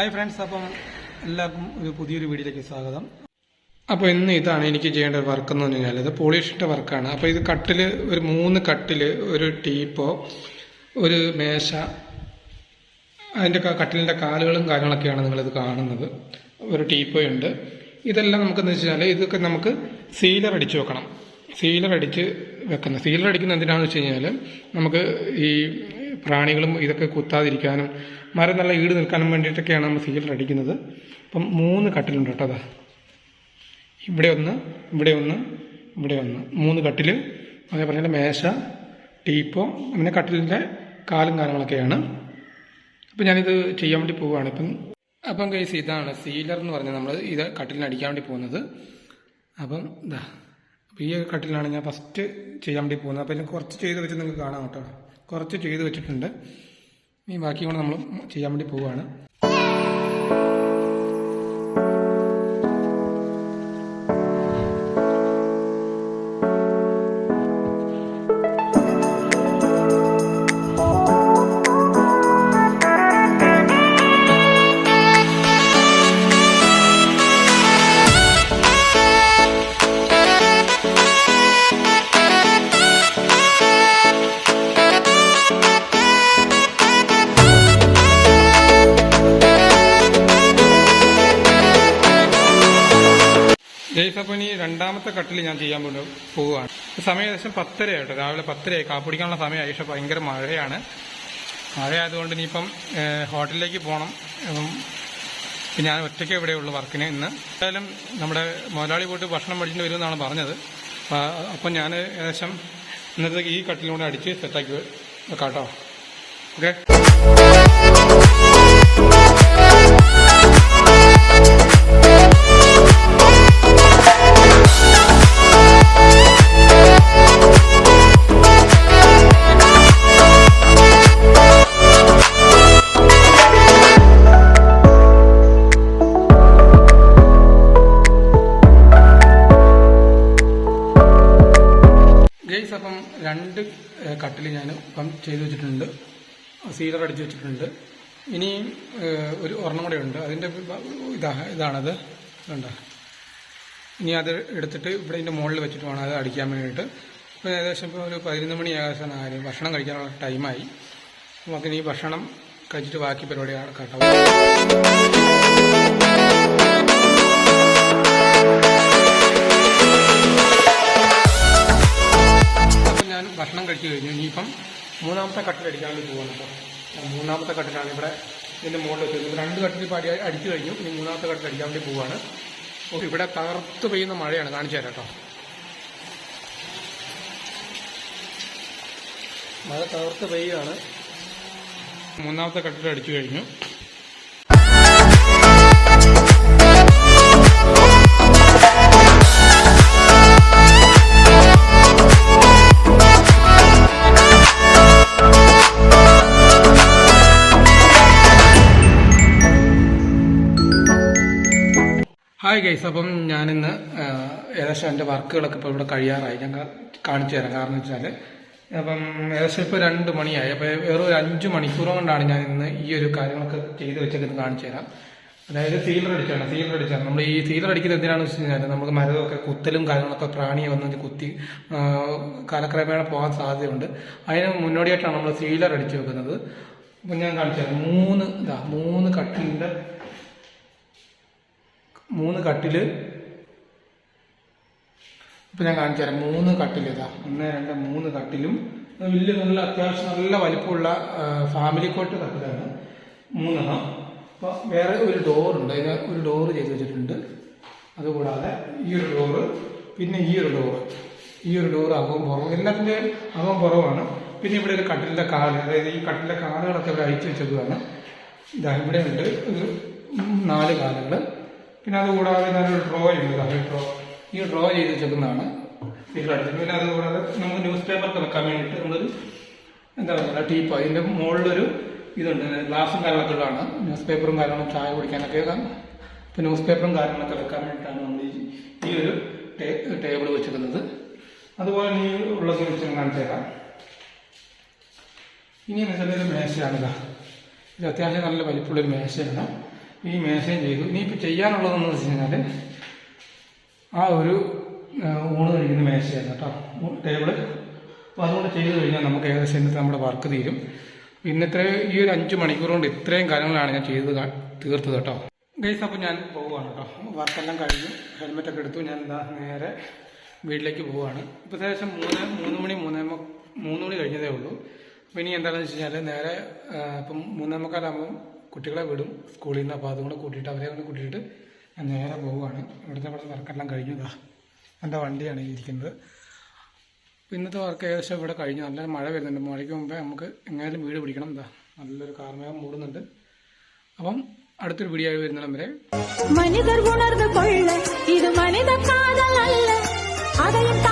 Hi friends അപ്പം എല്ലാവർക്കും ഒരു പുതിയൊരു വീഡിയോയിലേക്ക് സ്വാഗതം. അപ്പോൾ ഇന്ന് ഇതാണ് എനിക്ക് ചെയ്യേണ്ട വർക്ക് എന്ന് പറഞ്ഞു കഴിഞ്ഞാൽ ഇത് പോളിഷിന്റെ വർക്കാണ് അപ്പോൾ ഇത് കട്ടിൽ ഒരു മൂന്ന് കട്ടിൽ ഒരു ടീപ്പോ ഒരു മേശ അതിന്റെ കട്ടിലിന്റെ കാലുകളും കാര്യങ്ങളൊക്കെയാണ് നിങ്ങളിത് കാണുന്നത്. ഒരു ടീപ്പോ ഉണ്ട്. ഇതെല്ലാം നമുക്കെന്ന് വെച്ചാൽ ഇതൊക്കെ നമുക്ക് സീലർ അടിച്ച് വെക്കണം. സീലർ അടിച്ച് വെക്കണം സീലർ അടിക്കുന്ന എന്തിനാണെന്ന് വെച്ച് കഴിഞ്ഞാൽ നമുക്ക് ഈ പ്രാണികളും ഇതൊക്കെ കുത്താതിരിക്കാനും മരം നല്ല ഈട് നിൽക്കാനും വേണ്ടിയിട്ടൊക്കെയാണ് നമ്മൾ സീലർ അടിക്കുന്നത്. അപ്പം മൂന്ന് കട്ടിലുണ്ട് കേട്ടോ അതാ. ഇവിടെ ഒന്ന് ഇവിടെ ഒന്ന് ഇവിടെ ഒന്ന്. മൂന്ന് കട്ടിൽ അതേപോലെ മേശ ടീപ്പോ അങ്ങനെ കട്ടിലിന്റെ കാലും കാര്യങ്ങളൊക്കെയാണ്. അപ്പം ഞാനിത് ചെയ്യാൻ വേണ്ടി പോവുകയാണ്. ഇപ്പം അപ്പം കേസ് ഇതാണ് സീലർ എന്ന് പറഞ്ഞാൽ നമ്മൾ ഇത് കട്ടിലിന് അടിക്കാൻ വേണ്ടി പോകുന്നത്. അപ്പം ഇതാ അപ്പം ഈ കട്ടിലാണ് ഞാൻ ഫസ്റ്റ് ചെയ്യാൻ വേണ്ടി പോകുന്നത്. അപ്പം ഇതിന് കുറച്ച് ചെയ്ത് വെച്ചിട്ട് നിങ്ങൾക്ക് കാണാം കേട്ടോ. കുറച്ച് ചെയ്ത് വെച്ചിട്ടുണ്ട്. ഈ ബാക്കി കൊണ്ട് നമ്മൾ ചെയ്യാൻ വേണ്ടി പോവുകയാണ്. അപ്പോൾ രണ്ടാമത്തെ കട്ടിൽ ഞാൻ ചെയ്യാൻ പോകുന്നത് പോവുകയാണ്. സമയം ഏകദേശം പത്തരയായിട്ട്. രാവിലെ പത്തരയായി. കാപ്പിടിക്കാനുള്ള സമയമായി. പക്ഷെ ഭയങ്കര മഴയാണ്. മഴ ആയതുകൊണ്ട് ഇനിയിപ്പം ഹോട്ടലിലേക്ക് പോകണം പിന്നെ ഞാൻ ഒറ്റയ്ക്ക് ഇവിടെയുള്ളൂ വർക്കിന് ഇന്ന്. എന്തായാലും നമ്മുടെ മുതലാളി പോയിട്ട് ഭക്ഷണം മേടിച്ചിട്ട് വരുമെന്നാണ് പറഞ്ഞത്. അപ്പൊ- ഞാൻ ഏകദേശം ഇന്നത്തെ ഈ കട്ടിലൂടെ അടിച്ച് സെറ്റാക്കി വെക്കാം കേട്ടോ ഓക്കെ? ഗൈസ് അപ്പം രണ്ട് കട്ടിൽ ഞാൻ ഇപ്പം ചെയ്തു വെച്ചിട്ടുണ്ട്. സീലർ അടിച്ചു വെച്ചിട്ടുണ്ട്. ഇനി ഒരു ഒരെണ്ണം കൂടെ ഉണ്ട്. അതിന്റെ ഇതാ ഇതാണത്. ഉണ്ട് ഇനി അത് എടുത്തിട്ട് ഇവിടെ ഇതിന്റെ മുകളിൽ വെച്ചിട്ട് വേണം അത് അടിക്കാൻ വേണ്ടിയിട്ട്. ഇപ്പോൾ ഏകദേശം ഇപ്പോൾ ഒരു പതിനൊന്ന് മണി ഏകദേശം ആരും ഭക്ഷണം കഴിക്കാനുള്ള ടൈമായി. നമുക്കിനി ഇനി ഭക്ഷണം കഴിച്ചിട്ട് ബാക്കി പരിപാടി കേട്ടോ ഞാൻ ഭക്ഷണം കഴിച്ചു കഴിഞ്ഞു. ഇനിയിപ്പം മൂന്നാമത്തെ കട്ടിൽ അടിക്കാൻ വേണ്ടി പോകാൻ കേട്ടോ മൂന്നാമത്തെ കട്ടിലാണ് ഇവിടെ ഇതിന്റെ മുകളിൽ വെച്ചത്. രണ്ട് കട്ടിൽ പാടി അടി അടിച്ചു കഴിഞ്ഞു. ഇനി മൂന്നാമത്തെ കട്ടിൽ അടിക്കാൻ വേണ്ടി പോവുകയാണ് അപ്പോൾ ഇവിടെ തകർത്ത് പെയ്യുന്ന മഴയാണ്. കാണിച്ചു തരാം കേട്ടോ. മഴ തകർത്ത് പെയ്യാണ് മൂന്നാമത്തെ കട്ടിൽ അടിച്ചു കഴിഞ്ഞു. ഹായ് ഗൈസ് അപ്പം ഞാനിന്ന് ഏകദേശം എന്റെ വർക്കുകളൊക്കെ ഇപ്പോൾ ഇവിടെ കഴിയാറായി. ഞാൻ കാണിച്ചു തരാം. കാരണം വെച്ചാൽ അപ്പം ഏകദേശം ഇപ്പോൾ രണ്ട് മണിയായി. അപ്പോൾ വേറെ ഒരു അഞ്ച് മണിക്കൂർ കൊണ്ടാണ് ഞാൻ ഇന്ന് ഈ ഒരു കാര്യങ്ങളൊക്കെ ചെയ്ത് വെച്ചൊക്കെ കാണിച്ചു തരാം. അതായത് സീലർ അടിച്ചാണ്. സീലർ അടിച്ചാണ്. നമ്മൾ ഈ സീലർ അടിക്കുന്നത് എന്തിനാണെന്ന് വെച്ച് കഴിഞ്ഞാൽ നമുക്ക് മരമൊക്കെ കുത്തലും കാര്യങ്ങളൊക്കെ പ്രാണിയെ വന്ന് കുത്തി കാലക്രമേണ പോകാൻ സാധ്യതയുണ്ട്. അതിന് മുന്നോടിയായിട്ടാണ് നമ്മൾ സീലർ അടിച്ചു വെക്കുന്നത്. അപ്പം ഞാൻ കാണിച്ചു തരാം. മൂന്ന് ഇതാ മൂന്ന് കട്ടിലിന്റെ മൂന്ന് കട്ടിൽ. ഇപ്പൊ ഞാൻ കാണിച്ചു തരാം. മൂന്ന് കട്ടിൽ ഇതാ. ഒന്ന് രണ്ട് മൂന്ന് കട്ടിലും. വലിയ നല്ല അത്യാവശ്യം നല്ല വലിപ്പമുള്ള ഫാമിലി കോട്ട് കട്ടിലാണ്. മൂന്നെണ്ണം. അപ്പോൾ വേറെ ഒരു ഡോറുണ്ട് അതിന് ഒരു ഡോറ് ചെയ്ത് വെച്ചിട്ടുണ്ട്. അതുകൂടാതെ ഈ ഒരു ഡോറ് പിന്നെ ഈ ഒരു ഡോറ് ഈ ഒരു ഡോറ് അകവും പുറവും. എല്ലാത്തിന്റെ അകവും പുറവാണ് പിന്നെ ഇവിടെ ഒരു കട്ടിലിന്റെ കാൽ. അതായത് ഈ കട്ടിലിന്റെ കാലുകളൊക്കെ ഇവിടെ അഴിച്ചു വെച്ചതാണ് ഇതാ ഇവിടെ ഉണ്ട് ഒരു നാല് കാലുകൾ പിന്നെ അതുകൂടാതെ ഞാനൊരു ഡ്രോ ചെയ്യുന്നത് അത് ഡ്രോ ഈ ഡ്രോ ചെയ്ത് വെച്ചേക്കുന്നതാണ്. ഇതിലടിച്ചത് പിന്നെ അതുകൂടാതെ നമുക്ക് ന്യൂസ് പേപ്പർ വെക്കാൻ വേണ്ടിയിട്ട് നമ്മളൊരു എന്താ പറയുക ടീപ്പ് അതിന്റെ മുകളിലൊരു ഇതുണ്ട്. ഗ്ലാസും കാര്യങ്ങളൊക്കെ ഉള്ളതാണ് ന്യൂസ് പേപ്പറും കാര്യങ്ങളും ചായ കുടിക്കാനൊക്കെ ഇപ്പം ന്യൂസ് പേപ്പറും കാര്യങ്ങളൊക്കെ വെക്കാൻ വേണ്ടിയിട്ടാണ് നമ്മൾ ഈ ഒരു ടേബിൾ വെച്ചിരുന്നത് അതുപോലെ ഈ ഉള്ള വെച്ച് കാണിച്ചു തരാം. ഇനി എന്ന് വെച്ചാൽ ഒരു മേശയാണ് ഇതാ. ഇത് അത്യാവശ്യം നല്ല വലിപ്പമുള്ളൊരു മേശയാണ്. ഈ മേശയും ചെയ്തു. ഇനിയിപ്പോൾ ചെയ്യാനുള്ളതെന്ന് വെച്ച് കഴിഞ്ഞാൽ ആ ഒരു ഊണ് കഴിക്കുന്ന മേശയാണ് കേട്ടോ. ടേബിൾ. അപ്പോൾ അതുകൊണ്ട് ചെയ്തു കഴിഞ്ഞാൽ നമുക്ക് ഏകദേശം ഇന്നത്തെ നമ്മുടെ വർക്ക് തീരും. ഇന്നത്തെ ഈ ഒരു അഞ്ച് മണിക്കൂർ കൊണ്ട് ഇത്രയും കാര്യങ്ങളാണ് ഞാൻ ചെയ്ത് തീർത്തത് കേട്ടോ. ഗൈസ് അപ്പോൾ ഞാൻ പോവുകയാണ് കേട്ടോ. വർക്കെല്ലാം കഴിഞ്ഞു. ഹെൽമെറ്റൊക്കെ എടുത്തു. ഞാൻ എന്താ നേരെ വീട്ടിലേക്ക് പോവുകയാണ്. ഇപ്പോൾ ഏകദേശം മൂന്ന് മൂന്ന് മണി മൂന്നേ മൂന്ന് മണി കഴിഞ്ഞതേ ഉള്ളൂ. അപ്പോൾ ഇനി എന്താണെന്ന് വെച്ച് കഴിഞ്ഞാൽ നേരെ ഇപ്പം മൂന്നേ മുക്കാലാകുമ്പോൾ കുട്ടികളെ വിടും. സ്കൂളിൽ നിന്ന് അപ്പോൾ അതുകൂടെ കൂട്ടിയിട്ട് അവരെ കൂടെ കൂട്ടിയിട്ട് ഞാൻ നേരെ പോവുകയാണ്. ഇവിടുത്തെ ഇവിടെ വർക്കെല്ലാം കഴിഞ്ഞതാ എന്റെ വണ്ടിയാണ് ഇരിക്കുന്നത്. ഇന്നത്തെ വർക്ക് ഏകദേശം ഇവിടെ കഴിഞ്ഞു. നല്ല മഴ വരുന്നുണ്ട്. മഴയ്ക്ക് മുമ്പേ നമുക്ക് എങ്ങനെയും വീട് പിടിക്കണം. എന്താ നല്ലൊരു കാർമേഘം മൂടുന്നുണ്ട്. അപ്പം അടുത്തൊരു വീഡിയോ വരുന്നിടം വരെ. മനിതർ ഉണർന്നു കൊള്ള. ഇത് മനിത അല്ല?